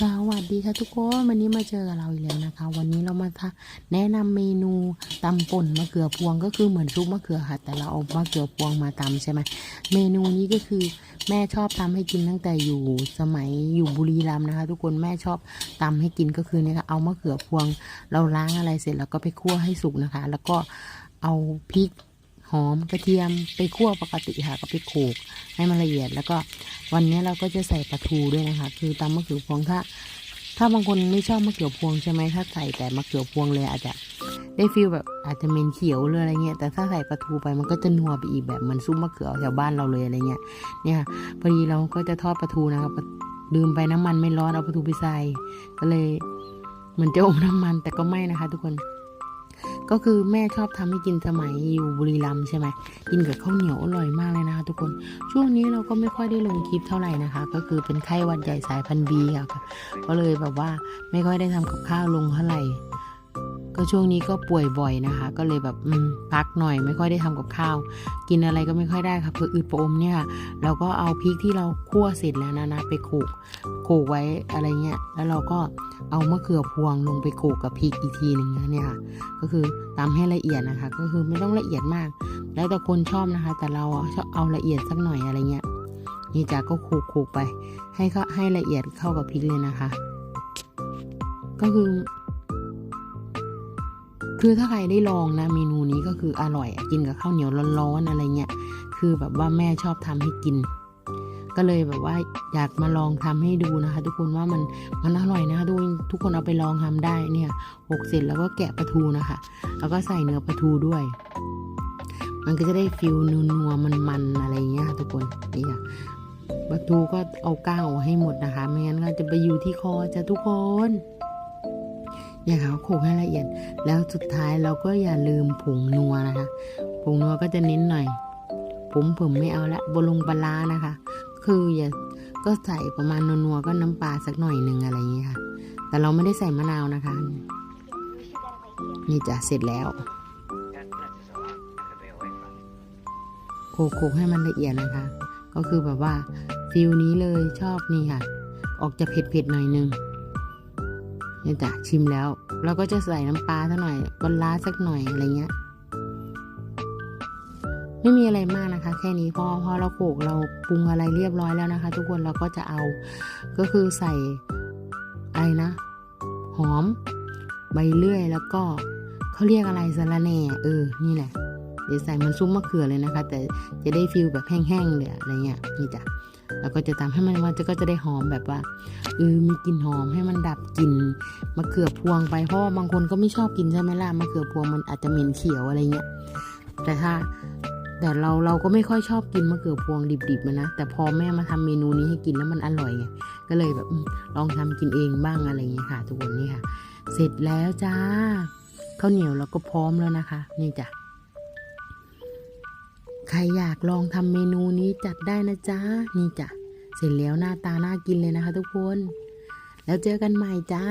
สวัสดีค่ะทุกคนวันนี้มาเจอกับเราอีกแล้วนะคะ วันนี้เรามาแนะนำเมนูตำป่นมะเขือพวงก็คือเหมือนซุปมะเขือค่ะ แต่เราเอามะเขือพวงมาตำใช่ไหมเมนูนี้ก็คือแม่ชอบทำให้กินตั้งแต่อยู่สมัยอยู่บุรีรัมย์นะคะ ทุกคนแม่ชอบตำให้กินก็คือเนี่ยค่ะเอามะเขือพวง เราล้างอะไรเสร็จแล้วก็ไปคั่วให้สุกนะคะ แล้วก็เอาพริก หอมกระเทียมไปคั่วปกติค่ะก็ไปโขลกให้มันละเอียด แล้วก็วันนี้เราก็จะใส่ปลาทูด้วยนะคะ คือตำมะเขือพวงถ้า ถ้าบางคนไม่ชอบมะเขือพวงใช่ไหมถ้าใส่แต่มะเขือพวงเลยอาจจะได้ฟีลแบบอาจจะเมนเขียวหรืออะไรเงี้ยแต่ถ้าใส่ปลาทูไปมันก็จะนัวไปอีกแบบเหมือนซุปมะเขือแถวบ้านเราเลยอะไรเงี้ยเนี่ยพอดีเราก็จะทอดปลาทูนะครับลืมไปน้ำมันไม่ร้อนเอาปลาทูไปใส่ก็เลยเหมือนจะอมน้ำมันแต่ก็ไม่นะคะ ทุกคน ก็คือแม่ชอบทำให้กินสมัยอยู่บุรีรัมย์ใช่ไหมกินกับข้าวเหนียวอร่อยมากเลยนะคะทุกคนช่วงนี้เราก็ไม่ค่อยได้ลงคลิปเท่าไหร่นะคะ ก็คือเป็นไข้หวัดใหญ่สายพันธุ์บีค่ะก็เลยแบบว่าไม่ค่อยได้ทำกับข้าวลงเท่าไหร่ ก็ช่วงนี้ก็ป่วยบ่อยนะคะ ก็เลยแบบอืมพักหน่อยไม่ค่อยได้ทำกับข้าว กินอะไรก็ไม่ค่อยได้ค่ะเพื่ออืดประอมเนี่ยค่ะเราก็เอาพริกที่เราคั่วเสร็จแล้วนะนะไปโขลกโขลกไว้อะไรเงี้ยแล้วเราก็เอามะเขือพวงลงไปโขลกกับพริกอีกทีหนึ่งนะเนี่ยค่ะก็คือตำให้ละเอียดนะคะ ก็คือไม่ต้องละเอียดมาก แล้วแต่คนชอบนะคะ แต่เราชอบเอาละเอียดสักหน่อยอะไรเงี้ยนี่จ้าก็โขลกๆไป ให้เขาให้ละเอียดเข้ากับพริกเลยนะคะ ก็คือ คือถ้าใครได้ลองนะเมนูนี้ก็คืออร่อยกินกับข้าวเหนียวร้อนๆอะไรเงี้ยคือแบบว่าแม่ชอบทำให้กิน ก็เลยแบบว่าอยากมาลองทำให้ดูนะคะ ทุกคนว่ามันมันอร่อยนะคะทุกคนทุกคนเอาไปลองทำได้เนี่ยหกเสร็จแล้วก็แกะปลาทูนะคะ แล้วก็ใส่เนื้อปลาทูด้วย มันก็จะได้ฟิลนัวมันๆอะไรเงี้ยค่ะทุกคนนี่ค่ะปลาทูก็เอาก้างออกให้หมดนะคะ ไม่งั้นก็จะไปอยู่ที่คอจ้ะทุกคน เนี่ยค่ะโขกให้ละเอียด แล้วสุดท้ายเราก็อย่าลืมผงนัวนะคะ ผงนัวก็จะเน้นหน่อย ผมผมไม่เอาละบลงปลาร้านะคะ คืออย่าก็ใส่ประมาณนัวๆก็น้ำปลาสักหน่อยหนึ่งอะไรอย่างเงี้ยค่ะ แต่เราไม่ได้ใส่มะนาวนะคะ นี่จะเสร็จแล้วโขลกๆให้มันละเอียดนะคะ ก็คือแบบว่าฟิลนี้เลยชอบนี่ค่ะ ออกจะเผ็ดๆหน่อยนึง นี่จ้ะชิมแล้ว เราก็จะใส่น้ำปลาสักหน่อยปลาร้าสักหน่อยอะไรเงี้ย ไม่มีอะไรมากนะคะ แค่นี้พอพอเราโขกเราปรุงอะไรเรียบร้อยแล้วนะคะ ทุกคนเราก็จะเอาก็คือใส่อะไรนะ หอม ใบเลื่อยแล้วก็เขาเรียกอะไรสะระแหน่เออนี่แหละ เดี๋ยวใส่มันซุ้มมะเขือเลยนะคะ แต่จะได้ฟิลแบบแห้งๆเลยอะไรเงี้ยนี่จ้ะแล้วก็จะตามให้มันมันจะก็จะได้หอมแบบว่าเออมีกลิ่นหอมให้มันดับกลิ่นมะเขือพวงไปเพราะว่าบางคนก็ไม่ชอบกินใช่ไหมล่ะมะเขือพวงมันอาจจะเหม็นเขียวอะไรเงี้ยแต่ถ้าแต่เราเราก็ไม่ค่อยชอบกินมะเขือพวงดิบๆมันนะแต่พอแม่มาทำเมนูนี้ให้กินแล้วมันอร่อยไงก็เลยแบบลองทำกินเองบ้างอะไรเงี้ยค่ะ ทุกคนนี่ค่ะ เสร็จแล้วจ้าข้าวเหนียวเราก็พร้อมแล้วนะคะ นี่จ้ะ ใครอยากลองทำเมนูนี้จัดได้นะจ๊ะ นี่จ้ะ เสร็จแล้วหน้าตาน่ากินเลยนะคะทุกคน แล้วเจอกันใหม่จ้า